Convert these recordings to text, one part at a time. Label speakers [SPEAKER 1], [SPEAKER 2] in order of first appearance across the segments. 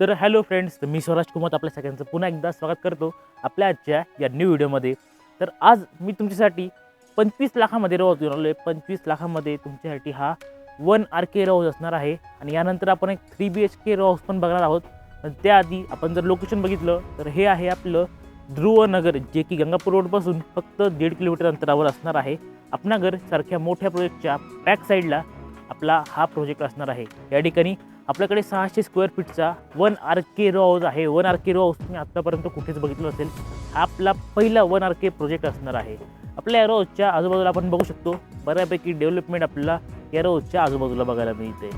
[SPEAKER 1] तर hello friends मी स्वराज कुमार आपल्या सगळ्यांचं पुन्हा एकदा स्वागत करतो आपल्या आजच्या या न्यू व्हिडिओमध्ये तर आज मी तुमच्यासाठी पंचवीस लाखामध्ये रोज घेऊन आलो आहे पंचवीस लाखामध्ये तुमच्यासाठी हा वन आर के रोज असणार आहे. आणि यानंतर आपण एक थ्री बी एच के रोज पण बघणार आहोत. पण त्याआधी आपण जर लोकेशन बघितलं तर हे आहे आपलं ध्रुवनगर जे की गंगापूर रोडपासून फक्त दीड किलोमीटर अंतरावर असणार आहे. आपणागर सारख्या मोठ्या प्रोजेक्टच्या बॅक साईडला आपला हा प्रोजेक्ट असणार आहे. या ठिकाणी आपल्याकडे सहाशे square फीटचा one R K row house आहे. One R K row house तुम्ही आत्तापर्यंत कुठेच बघितलं असेल. हा आपला पहिला वन आर के प्रोजेक्ट असणार आहे. आपल्या या रोजच्या आजूबाजूला आपण बघू शकतो. बऱ्यापैकी डेव्हलपमेंट आपल्याला या रोजच्या आजूबाजूला बघायला मिळते.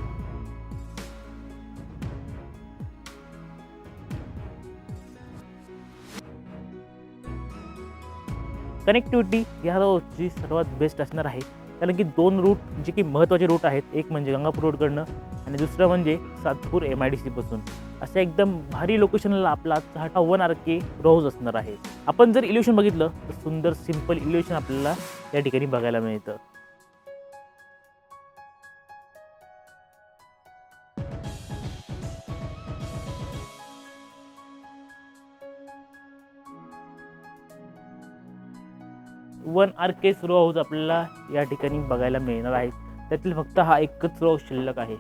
[SPEAKER 1] कनेक्टिव्हिटी या रोजची सर्वात बेस्ट असणार आहे. कारण की दोन रूट जे की महत्त्वाचे रूट आहेत. एक म्हणजे गंगापूर रोडकडनं आणि दुसरं म्हणजे सातपूर एम आय डी सीपासून अशा एकदम भारी लोकेशनला आपला आजचा हा वन आर के रोज असणार आहे. आपण जर इल्युशन बघितलं तर सुंदर सिंपल इल्युशन आपल्याला या ठिकाणी बघायला मिळतं. One R K row house आपल्याला या ठिकाणी बघायला मिळणार आहे. त्यातील फक्त हा एकच रो शिल्लक आहे.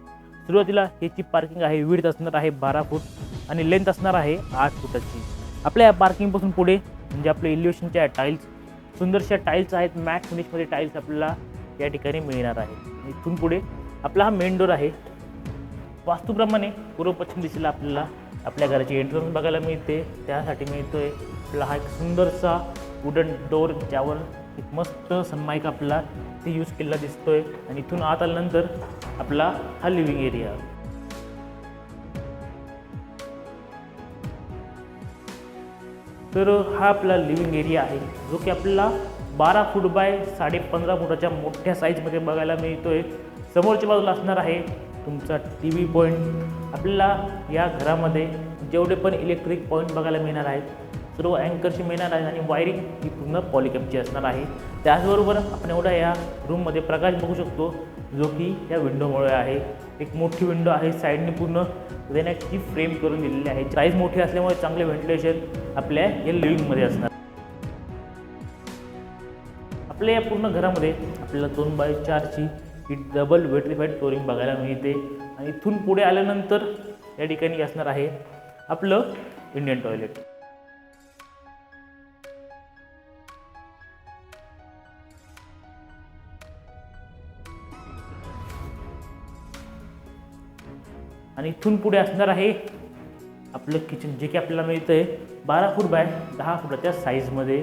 [SPEAKER 1] सुरुवातीला ह्याची पार्किंग आहे विड्थ असणार आहे बारा फूट आणि लेंथ असणार आहे आठ फुटाची. आपल्या या पार्किंगपासून पुढे म्हणजे आपल्या इल्युशनच्या टाईल्स सुंदरशा टाईल्स आहेत मॅट फिनिशमध्ये टाईल्स आपल्याला या ठिकाणी मिळणार आहे. इथून पुढे आपला हा मेन डोर आहे. वास्तूप्रमाणे पूर्व पश्चिम दिशेला आपल्याला आपल्या घराची एंट्रन्स बघायला मिळते. त्यासाठी मिळतो आहे आपला हा एक सुंदरसा वुडन डोर ज्यावर एक मस्त सन्माईक आपला ते यूज केलेला दिसतोय. आणि इथून आत आल्यानंतर आपला हा लिव्हिंग एरिया तर हा आपला लिव्हिंग एरिया आहे जो की आपल्याला बारा फूट बाय साडे पंधरा फुटाच्या मोठ्या साईजमध्ये बघायला मिळतोय. समोरच्या बाजूला असणार आहे तुमचा टी व्ही पॉईंट आपल्याला या घरामध्ये जेवढे पण इलेक्ट्रिक पॉईंट बघायला मिळणार आहेत सर्व अँकरची मिळणार आहे आणि वायरिंग ही पूर्ण पॉलिकॅपची असणार आहे. त्याचबरोबर आपण एवढा या रूममध्ये प्रकाश बघू शकतो जो की या विंडोमुळे आहे. एक मोठी विंडो आहे साईडने पूर्ण रेनॅटची फ्रेम करून दिलेली आहे. साईज मोठी असल्यामुळे चांगले व्हेंटिलेशन आपल्या या लिव्हिंगमध्ये असणार. आपल्या या पूर्ण घरामध्ये आपल्याला दोन बाय चारची ही डबल वेट्रीफाईड फ्लोरिंग बघायला मिळते. आणि इथून पुढे आल्यानंतर या ठिकाणी असणार आहे आपलं इंडियन टॉयलेट आणि इथून पुढे असणार आहे आपलं किचन जे की आपल्याला मिळतं आहे बारा फूट बाय दहा फुटाच्या साईजमध्ये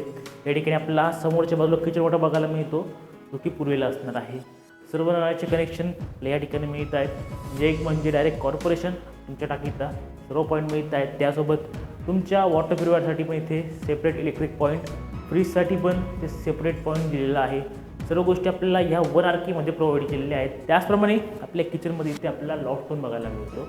[SPEAKER 1] या ठिकाणी आपल्याला समोरच्या बाजूला किचन वाटा बघायला मिळतो जो की पूर्वेला असणार आहे. सर्व नळाचे कनेक्शन या ठिकाणी मिळत आहेत जे एक म्हणजे डायरेक्ट कॉर्पोरेशन तुमच्या टाकीचा सर्व पॉईंट मिळत आहेत त्यासोबत तुमच्या वॉटर प्युरिफायरसाठी पण इथे सेपरेट इलेक्ट्रिक पॉईंट फ्रीजसाठी पण ते सेपरेट पॉईंट दिलेलं आहे. सर्व गोष्टी आपल्याला ह्या वन आर केमध्ये प्रोव्हाइड केलेल्या आहेत. त्याचप्रमाणे आपल्या किचनमध्ये इथे आपल्याला लॉफ्ट पण बघायला मिळतो.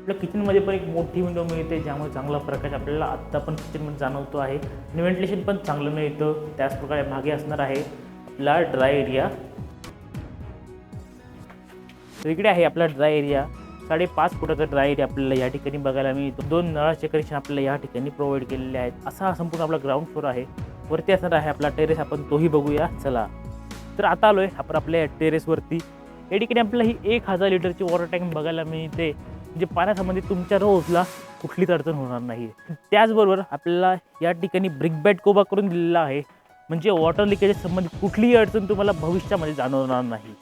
[SPEAKER 1] आपल्या किचनमध्ये पण एक मोठी विंडो मिळते ज्यामुळे चांगला प्रकाश आपल्याला आत्ता पण किचनमध्ये जाणवतो आहे. आणि व्हेंटिलेशन पण चांगलं मिळतं. त्याचप्रकारे मागे असणार आहे आपला ड्राय एरिया इकडे आहे आपला ड्राय एरिया साडेपाच फुटाचा ड्राय आपल्याला या ठिकाणी बघायला मिळतो दोन नळाचे कनेक्शन आपल्याला या ठिकाणी प्रोव्हाइड केलेले आहेत. असा संपूर्ण आपला ग्राउंड फ्लोर आहे. वरती असणार आहे आपला टेरेस आपण तोही बघूया. चला. तर आता आलो आहे आपण आपल्या टेरेसवरती या ठिकाणी आपल्याला ही एक हजार लिटरची वॉटर टँक बघायला मिळते. म्हणजे पाण्यासंबंधित तुमच्या रोजला कुठलीच अडचण होणार नाही. त्याचबरोबर आपल्याला या ठिकाणी ब्रिक बॅट कोबा करून दिलेला आहे. म्हणजे वॉटर लिकेज संबंधित कुठलीही अडचण तुम्हाला भविष्यामध्ये जाणवणार नाही.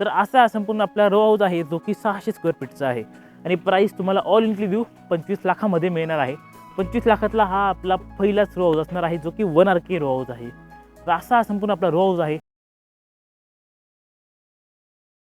[SPEAKER 1] तर असा संपूर्ण आपला रो हाऊस आहे जो की सहाशे स्क्वेअर फीटचा आहे. आणि प्राईस तुम्हाला ऑल इन्क्लुझिव्ह पंचवीस लाखामध्ये मिळणार आहे. पंचवीस लाखातला हा आपला पहिलाच रो हाऊस असणार आहे जो की one R K row house आहे. तर असा संपूर्ण आपला रो हाऊस आहे.